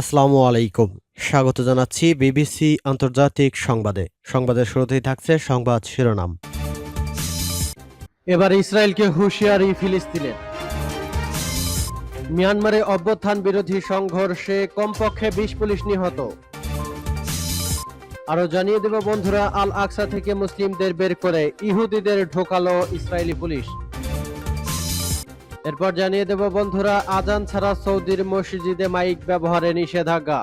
আসসালামু আলাইকুম। স্বাগত জানাচ্ছি বিবিসি আন্তর্জাতিক সংবাদে। সংবাদের শুরুতেই থাকছে সংবাদ শিরোনাম। এবার ইসরায়েলকে হুঁশিয়ারি ফিলিস্তিনের। মিয়ানমারে অভ্যুত্থান বিরোধী সংঘর্ষে কমপক্ষে বিশ পুলিশ নিহত। আরও জানিয়ে দেব বন্ধুরা, আল আকসা থেকে মুসলিমদের বের করে ইহুদিদের ঢোকালো ইসরায়েলি পুলিশ। এরপর জানিয়ে দেব, বন্ধুরা, আজান ছাড়া সৌদির মসজিদে মাইক ব্যবহারে নিষেধাজ্ঞা।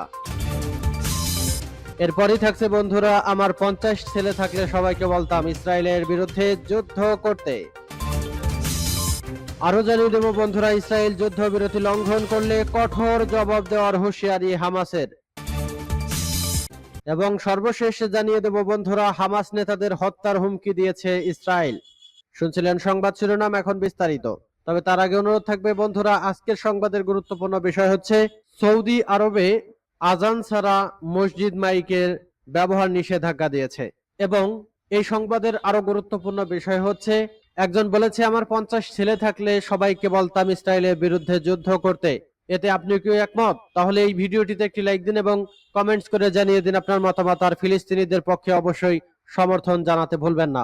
এরপরই থাকছে, বন্ধুরা, আমার পঞ্চাশ ছেলে থাকলে সবাইকে বলতাম, ইসরায়েলের বিরুদ্ধে যুদ্ধ করতে। আরও জানিয়ে দেব, বন্ধুরা, ইসরায়েল যুদ্ধবিরতি লঙ্ঘন করলে কঠোর জবাব দেওয়ার হুঁশিয়ারি হামাসের। এবং সর্বশেষ জানিয়ে দেব, বন্ধুরা, হামাস নেতাদের হত্যার হুমকি দিয়েছে ইসরায়েল। শুনছিলেন সংবাদ শিরোনাম, এখন বিস্তারিত। তবে তার আগে অনুরোধ থাকবে, বন্ধুরা, আজকের সংবাদের গুরুত্বপূর্ণ বিষয় হচ্ছে সৌদি আরবে আজান ছাড়া মসজিদ মাইকের ব্যবহার নিষেধাজ্ঞা দিয়েছে। এবং এই সংবাদের আরও গুরুত্বপূর্ণ বিষয় হচ্ছে, একজন বলেছে, আমার পঞ্চাশ ছেলে থাকলে সবাইকে বলতাম ইসরায়েলের বিরুদ্ধে যুদ্ধ করতে। এতে আপনি কি একমত? তাহলে এই ভিডিওটিতে একটি লাইক দিন এবং কমেন্টস করে জানিয়ে দিন আপনার মতামত। আর ফিলিস্তিনিদের পক্ষে অবশ্যই সমর্থন জানাতে ভুলবেন না।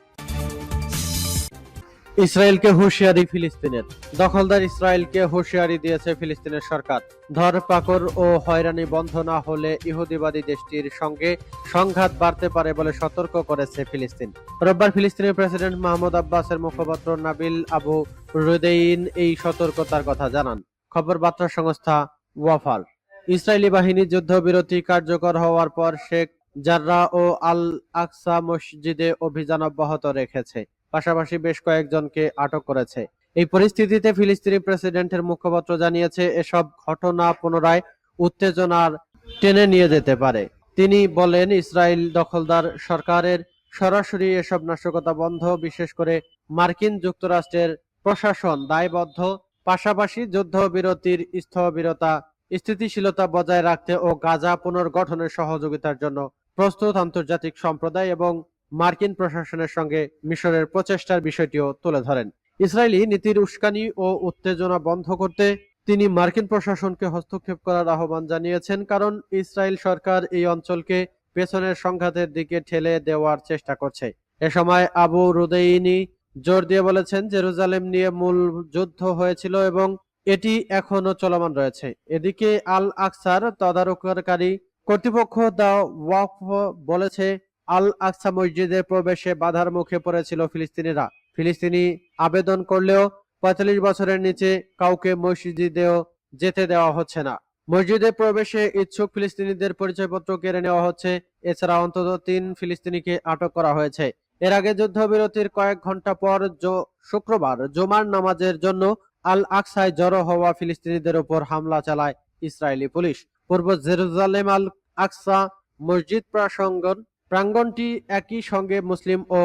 ইসরায়েলকে হুঁশিয়ারি ফিলিস্তিনের। দখলদার ইসরায়েলকে হুঁশিয়ারি দিয়েছে ফিলিস্তিনের সরকার। ধরপাকড় ও হয়রানি বন্ধ না হলে ইহুদিবাদী দেশটির সঙ্গে সংঘাত বাড়তে পারে বলে সতর্ক করেছে ফিলিস্তিন। রোববার ফিলিস্তিনের প্রেসিডেন্ট মাহমুদ আব্বাসের মুখপাত্র নাবিল আবু রুদেইন এই সতর্কতার কথা জানান। খবর বার্তা সংস্থা ওয়াফার ইসরায়েলি বাহিনী যুদ্ধবিরতি কার্যকর হওয়ার পর শেখ জাররা ও আল আকসা মসজিদে অভিযান অব্যাহত রেখেছে। পাশাপাশি বেশ কয়েকজনকে আটক করেছে। এই পরিস্থিতিতে ফিলিস্তিনি প্রেসিডেন্টের মুখপাত্র জানিয়েছে, এসব ঘটনা পুনরায় উত্তেজনার টেনে নিয়ে যেতে পারে। তিনি বলেন, ইসরায়েল দখলদার সরকারের সরাসরি এসব নাশকতা বন্ধ, বিশেষ করে মার্কিন যুক্তরাষ্ট্রের প্রশাসন দায়বদ্ধ, পাশাপাশি যুদ্ধবিরতির স্থবিরতা, স্থিতিশীলতা বজায় রাখতে ও গাজা পুনর্গঠনের সহযোগিতার জন্য প্রস্তুত আন্তর্জাতিক সম্প্রদায় এবং মার্কিন প্রশাসনের সঙ্গে মিশরের প্রচেষ্টার বিষয়টিও তুলে ধরেন। ইসরায়েলি নীতির উস্কানি ও উত্তেজনা বন্ধ করতে তিনি মার্কিন প্রশাসনকে হস্তক্ষেপ করার আহ্বান জানিয়েছেন, কারণ ইসরায়েল সরকার এই অঞ্চলকে পেছনের সংঘাতের দিকে ঠেলে দেওয়ার চেষ্টা করছে। এ সময় আবু রুদেইনি জোর দিয়ে বলেছেন, জেরুজালেম নিয়ে মূল যুদ্ধ হয়েছিল এবং এটি এখনও চলমান রয়েছে। এদিকে আল আকসার তদারককারী কর্তৃপক্ষ দা ওয়াকফ বলেছে আল আকসা মসজিদে প্রবেশে বাধার মুখে পড়েছিল ফিলিস্তিনিরা। ফিলিস্তিনি আবেদন করলেও পঁয়তাল্লিশ বছরের নিচে কাউকে মসজিদেও যেতে দেওয়া হচ্ছে না। মসজিদে প্রবেশে ইচ্ছুক ফিলিস্তিনিদের পরিচয়পত্র কেড়ে নেওয়া হচ্ছে। এছাড়া অন্তত তিন ফিলিস্তিনিকে আটক করা হয়েছে। এর আগে যুদ্ধবিরতির কয়েক ঘণ্টা পর শুক্রবার জুমার নামাজের জন্য আল আকসায় জড়ো হওয়া ফিলিস্তিনিদের উপর হামলা চালায় ইসরায়েলি পুলিশ। পূর্ব জেরুজালেম আল আকসা মসজিদ প্রাসঙ্গন প্রাঙ্গণটি একই সঙ্গে মুসলিম ও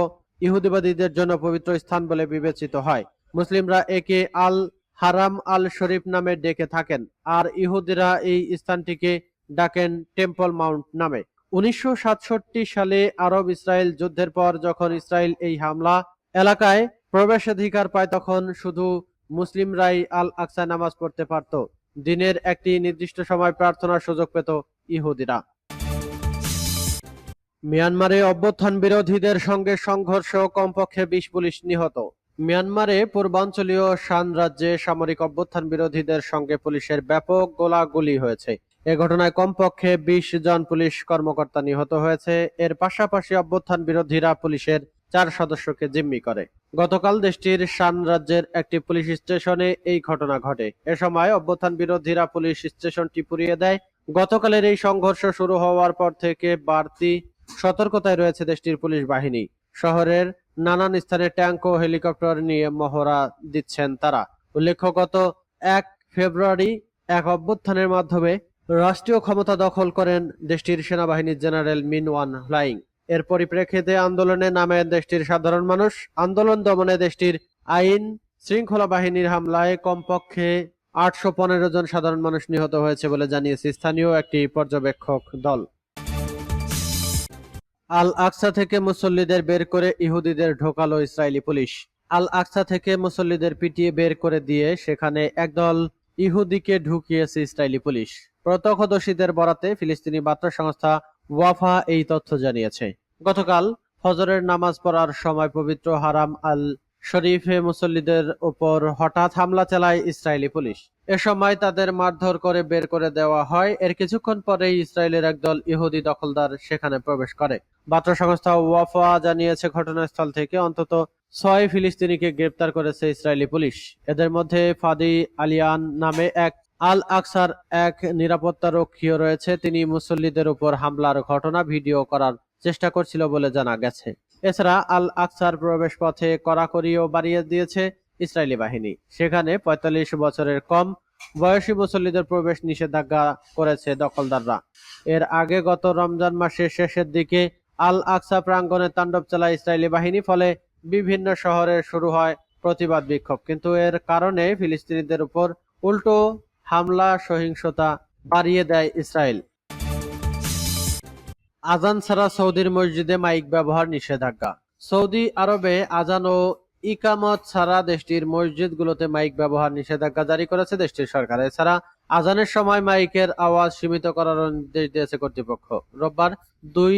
ইহুদিবাদীদের জন্য পবিত্র স্থান বলে বিবেচিত হয়। মুসলিমরা একে আল হারাম আল শরীফ নামে ডেকে থাকেন, আর ইহুদিরা এই স্থানটিকে ডাকেন টেম্পল মাউন্ট নামে। উনিশশো সাতষট্টি সালে আরব ইসরায়েল যুদ্ধের পর যখন ইসরায়েল এই হামলা এলাকায় প্রবেশাধিকার পায়, তখন শুধু মুসলিমরাই আল আকসা নামাজ পড়তে পারত। দিনের একটি নির্দিষ্ট সময় প্রার্থনার সুযোগ পেত ইহুদিরা। মিয়ানমারে অভ্যুত্থান বিরোধীদের সঙ্গে সংঘর্ষ, কমপক্ষে বিশ পুলিশ নিহত। মিয়ানমারে পূর্বাঞ্চলীয় শান রাজ্যে সামরিক অভ্যুত্থান বিরোধীদের সঙ্গে পুলিশের ব্যাপক গোলাগুলি হয়েছে। এ ঘটনায় কমপক্ষে বিশ জন পুলিশ কর্মকর্তা নিহত হয়েছে। এর পাশাপাশি অভ্যুত্থান বিরোধীরা পুলিশের চার সদস্যকে জিম্মি করে। গতকাল দেশটির শান রাজ্যের একটি পুলিশ স্টেশনে এই ঘটনা ঘটে। এ সময় অভ্যুত্থান বিরোধীরা পুলিশ স্টেশনটি পুড়িয়ে দেয়। গতকালের এই সংঘর্ষ শুরু হওয়ার পর থেকে বাড়তি সতর্কতায় রয়েছে দেশটির পুলিশ বাহিনী। শহরের নানান স্থানে ট্যাঙ্ক ও হেলিকপ্টার নিয়ে মহড়া দিচ্ছেন তারা। উল্লেখ্য, গত এক ফেব্রুয়ারি এক অভ্যুত্থানের মাধ্যমে রাষ্ট্রীয় ক্ষমতা দখল করেন দেশটির সেনাবাহিনীর জেনারেল মিনওয়ান ফ্লাইং এর পরিপ্রেক্ষিতে আন্দোলনে নামেন দেশটির সাধারণ মানুষ। আন্দোলন দমনে দেশটির আইন শৃঙ্খলা বাহিনীর হামলায় কমপক্ষে আটশো পনেরো জন সাধারণ মানুষ নিহত হয়েছে বলে জানিয়েছে স্থানীয় একটি পর্যবেক্ষক দল। আল আকসা থেকে মুসল্লিদের বের করে ইহুদিদের ঢোকালো ইসরায়েলি পুলিশ। আল আকসা থেকে মুসল্লিদের পিটিয়ে বের করে দিয়ে সেখানে একদল ইহুদিকে ঢুকিয়েছে ইসরায়েলি পুলিশ। প্রত্যক্ষদর্শীদের বরাতে ফিলিস্তিনি বার্তা সংস্থা ওয়াফা এই তথ্য জানিয়েছে। গতকাল ফজরের নামাজ পড়ার সময় পবিত্র হারাম আল শরীফে মুসল্লিদের উপর হঠাৎ হামলা চালায় ইসরায়েলি পুলিশ। এ সময় তাদের মারধর করে বের করে দেওয়া হয়। এর কিছুক্ষণ পরেই ইসরায়েলের একদল ইহুদি দখলদার সেখানে প্রবেশ করে। বার্তা সংস্থা ওয়াফা জানিয়েছে, ঘটনাস্থল থেকে অন্তত ছয় ফিলিস্তিনিকে গ্রেপ্তার করেছে ইসরায়েলি পুলিশ। এদের মধ্যে ফাদি আলিয়ান নামে এক, আল আকসার এক নিরাপত্তা রক্ষীও রয়েছে। তিনি মুসল্লিদের উপর হামলার ঘটনা ভিডিও করার চেষ্টা করছিল বলে জানা গেছে। এছাড়া আল আকসার প্রবেশ পথে কড়াকড়িও বাড়িয়ে দিয়েছে ইসরায়েলি বাহিনী। সেখানে ৪৫ বছরের কম বয়সী মুসল্লিদের প্রবেশ নিষেধাজ্ঞা করেছে দখলদাররা। এর আগে গত রমজান মাসের শেষের দিকে আল আকসা প্রাঙ্গণে তাণ্ডব চালায় ইসরায়েলি বাহিনী, ফলে বিভিন্ন শহরে শুরু হয় প্রতিবাদ বিক্ষোভ। কিন্তু এর কারণে ফিলিস্তিনিদের উপর উল্টো হামলা, সহিংসতা বাড়িয়ে দেয় ইসরায়েল। আজান ছাড়া সৌদির মসজিদে মাইক ব্যবহার নিষেধাজ্ঞা। সৌদি আরবে আজান ও ইকামত ছাড়া দেশটির মসজিদগুলোতে মাইক ব্যবহার নিষেধাজ্ঞা জারি করেছে দেশটির সরকার। এছাড়া আজানের সময় মাইকের আওয়াজ সীমিত করার নির্দেশ দিয়েছে কর্তৃপক্ষ। রোববার দুই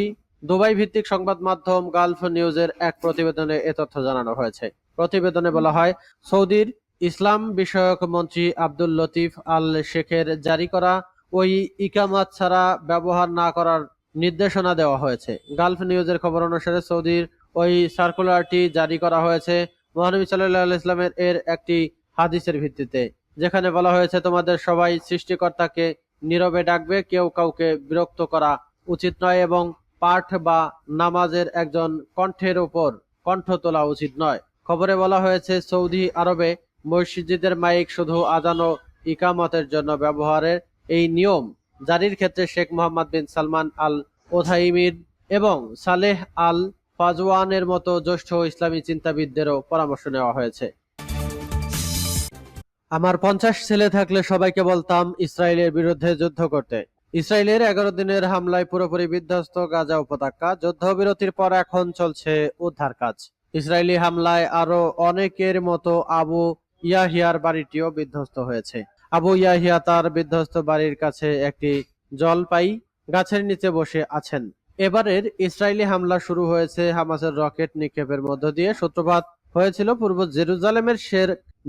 দুবাই ভিত্তিক সংবাদ মাধ্যম গালফ নিউজের এক প্রতিবেদনে এ তথ্য জানানো হয়েছে। প্রতিবেদনে বলা হয়, সৌদির ইসলাম বিষয়ক মন্ত্রী আব্দুল লতিফ আল শেখের জারি করা ওই ইকামাত ছাড়া ব্যবহার না করার নির্দেশনা দেওয়া হয়েছে। গালফ নিউজের খবর অনুসারে সৌদির ওই সার্কুলারটি জারি করা হয়েছে মহানবী সাল্লাহ ইসলামের এর একটি হাদিসের ভিত্তিতে, যেখানে বলা হয়েছে, তোমাদের সবাই সৃষ্টিকর্তাকে নীরবে ডাকবে, কেউ কাউকে বিরক্ত করা উচিত নয় এবং পাঠ বা নামাজের একজন কণ্ঠের উপর কণ্ঠ তোলা উচিত নয়। খবরে বলা হয়েছে, সৌদি আরবে মসজিদের মাইক শুধু আজান ইকামতের জন্য ব্যবহারের এই নিয়ম জারির ক্ষেত্রে শেখ মোহাম্মদ বিন সালমান আল ওথাইমির এবং সালেহ আল ফাজওয়ানের মতো জ্যেষ্ঠ ইসলামী চিন্তাবিদদেরও পরামর্শ নেওয়া হয়েছে। আমার পঞ্চাশ ছেলে থাকলে সবাইকে বলতাম ইসরায়েলের বিরুদ্ধে যুদ্ধ করতে। ইসরায়েলের এগারো দিনের হামলায় পুরোপুরি বিধ্বস্ত গাজা উপত্যকা, যুদ্ধবিরতির পর এখন চলছে উদ্ধার কাজ। ইসরায়েলি হামলায় আরও অনেকের মতো আবু ইয়াহিয়ার বাড়িটিও বিধ্বস্ত হয়েছে। আবু ইয়াহিয়া তার বিধ্বস্ত বাড়ির কাছে একটি জলপাই গাছের নিচে বসে আছেন। এবারের ইসরায়েলি হামলা শুরু হয়েছে হামাসের রকেট নিক্ষেপের মধ্য দিয়ে। সূত্রপাত হয়েছিল পূর্ব জেরুজালেমের শের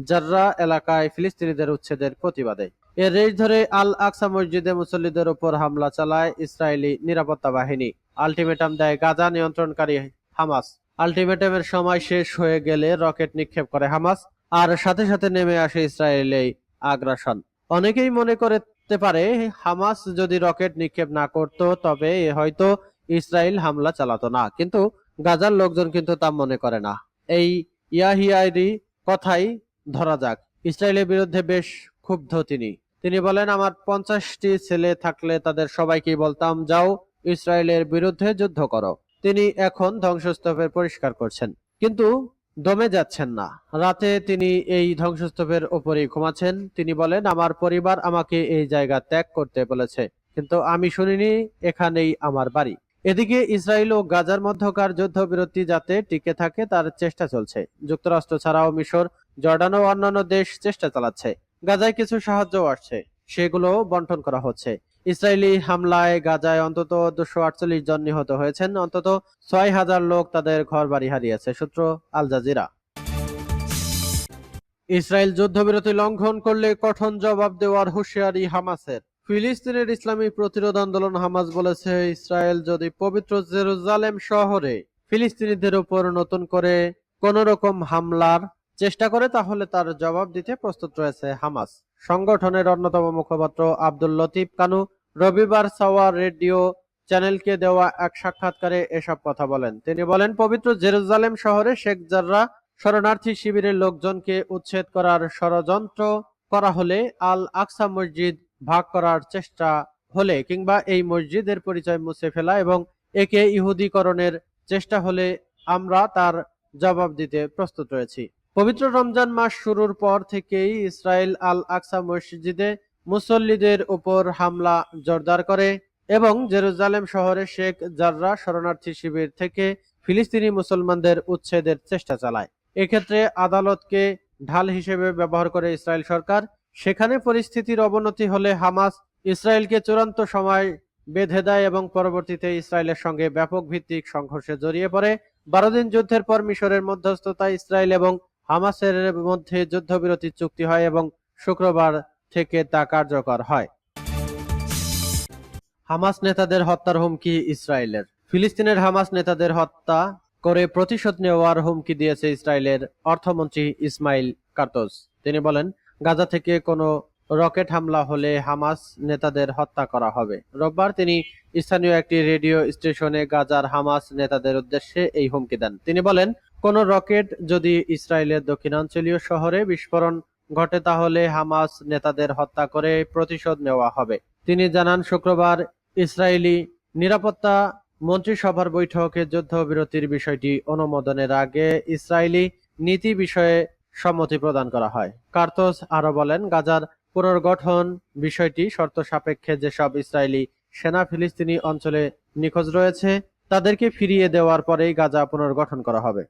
জাররা এলাকায় ফিলিস্তিনিদের উচ্ছেদের প্রতিবাদে। এর রেশ ধরে আল আকসা মসজিদে মুসল্লিদের উপর হামলা চালায় ইসরায়েলি নিরাপত্তা বাহিনী। আলটিমেটাম দেয় গাজা নিয়ন্ত্রণকারী হামাস। আলটিমেটামের সময় শেষ হয়ে গেলে রকেট নিক্ষেপ করে হামাস। আর সাথে সাথে নেমে আসে ইসরায়েলি আগ্রাসন। অনেকেই মনে করতে পারে, হামাস যদি রকেট নিক্ষেপ না করত, তবে হয়তো ইসরায়েল হামলা চালাতো না। কিন্তু গাজার লোকজন কিন্তু তা মনে করে না। এই ইয়াহিয়ারি কথাই ধরা যাক। ইসরায়েলের বিরুদ্ধে বেশ ক্ষুব্ধ তিনি। তিনি বলেন, আমার পঞ্চাশটি ছেলে থাকলে তাদের সবাইকে বলতাম, যাও ইসরায়েলের বিরুদ্ধে যুদ্ধ করো। তিনি এখন ধ্বংসস্তূপের পরিষ্কার করছেন। কিন্তু দমে যাচ্ছেন না। রাতে তিনি এই ধ্বংসস্তূপের ওপরেই ঘুমাচ্ছেন। তিনি বলেন, আমার পরিবার আমাকে এই জায়গা ত্যাগ করতে বলেছে, কিন্তু আমি শুনিনি, এখানেই আমার বাড়ি। এদিকে ইসরায়েল ও গাজার মধ্যকার যুদ্ধবিরতি যাতে টিকে থাকে, তার চেষ্টা চলছে। যুক্তরাষ্ট্র ছাড়াও মিশর, জর্ডান ও অন্যান্য দেশ চেষ্টা চালাচ্ছে। গাজায় কিছু সাহায্য আসছে। সেগুলো বন্টন করা হচ্ছে। ইসরায়েলি হামলায় গাজায় অন্তত দুশো আটচল্লিশ জন নিহত হয়েছেন। অন্তত ছয় হাজার লোক তাদের ঘর বাড়ি হারিয়েছে, সূত্র আল জাজিরা। ইসরায়েল যুদ্ধবিরতি লঙ্ঘন করলে কঠোর জবাব দেওয়ার হুঁশিয়ারি হামাসের। ফিলিস্তিনের ইসলামী প্রতিরোধ আন্দোলন হামাস বলেছে, ইসরায়েল যদি পবিত্র জেরুজালেম শহরে ফিলিস্তিনিদের উপর নতুন করে কোন রকম হামলার চেষ্টা করে, তাহলে তার জবাব দিতে প্রস্তুত রয়েছে হামাস। সংগঠনের অন্যতম মুখপাত্র আব্দুল লতিফ কানু রবিবার সাওয়ার রেডিও চ্যানেলকে দেওয়া এক সাক্ষাৎকারে এসব কথা বলেন। তিনি বলেন, পবিত্র জেরুজালেম শহরে শেখ জাররা শরণার্থী শিবিরের লোকজনকে উচ্ছেদ করার ষড়যন্ত্র করা হলে আল আকসা মসজিদ ভাগ করার চেষ্টা হলে কিংবা এই মসজিদের পরিচয় মুছে ফেলা এবং একে ইহুদিকরণের চেষ্টা হলে আমরা তার জবাব দিতে প্রস্তুত রয়েছি। পবিত্র রমজান মাস শুরুর পর থেকেই ইসরায়েল আল আকসা মসজিদে মুসল্লিদের উপর হামলা জোরদার করে এবং জেরুজালেম শহরে শেখ জাররা শরণার্থী শিবির থেকে ফিলিস্তিনি মুসলমানদের উচ্ছেদের চেষ্টা চালায়। এক্ষেত্রে আদালতকে ঢাল হিসেবে ব্যবহার করে ইসরায়েল সরকার। সেখানে পরিস্থিতির অবনতি হলে হামাস ইসরায়েলকে চূড়ান্ত সময় বেঁধে দেয় এবং পরবর্তীতে ইসরায়েলের সঙ্গে ব্যাপক ভিত্তিক সংঘর্ষে জড়িয়ে পড়ে। বারো দিন যুদ্ধের পর মিশরের মধ্যস্থতায় ইসরায়েল এবং হামাসের মধ্যে যুদ্ধবিরতি চুক্তি হয় এবং শুক্রবার থেকে তা কার্যকর হয়। হামাস নেতাদের হত্যার হুমকি ইসরায়েলের। ফিলিস্তিনের হামাস নেতাদের হত্যা করে প্রতিশোধ নেওয়ার হুমকি দিয়েছে ইসরায়েলের অর্থমন্ত্রী ইসমাইল কার্তোস। তিনি বলেন, গাজা থেকে কোনো রকেট হামলা হলে হামাস নেতাদের হত্যা করা হবে। রোববার তিনি স্থানীয় একটি রেডিও স্টেশনে গাজার হামাস নেতাদের উদ্দেশ্যে এই হুমকি দেন। তিনি বলেন, কোন রকেট যদি ইসরায়েলের দক্ষিণাঞ্চলীয় শহরে বিস্ফোরণ ঘটে তাহলে হামাস নেতাদের হত্যা করে প্রতিশোধ নেওয়া হবে। তিনি জানান, শুক্রবার ইসরায়েলি নিরাপত্তা মন্ত্রিসভার বৈঠকে যুদ্ধবিরতির বিষয়টি অনুমোদনের আগে ইসরায়েলি নীতি বিষয়ে সম্মতি প্রদান করা হয়। কার্তোস আরও বলেন, গাজার পুনর্গঠন বিষয়টি শর্ত সাপেক্ষে যেসব ইসরায়েলি সেনা ফিলিস্তিনি অঞ্চলে নিখোঁজ রয়েছে, তাদেরকে ফিরিয়ে দেওয়ার পরেই গাজা পুনর্গঠন করা হবে।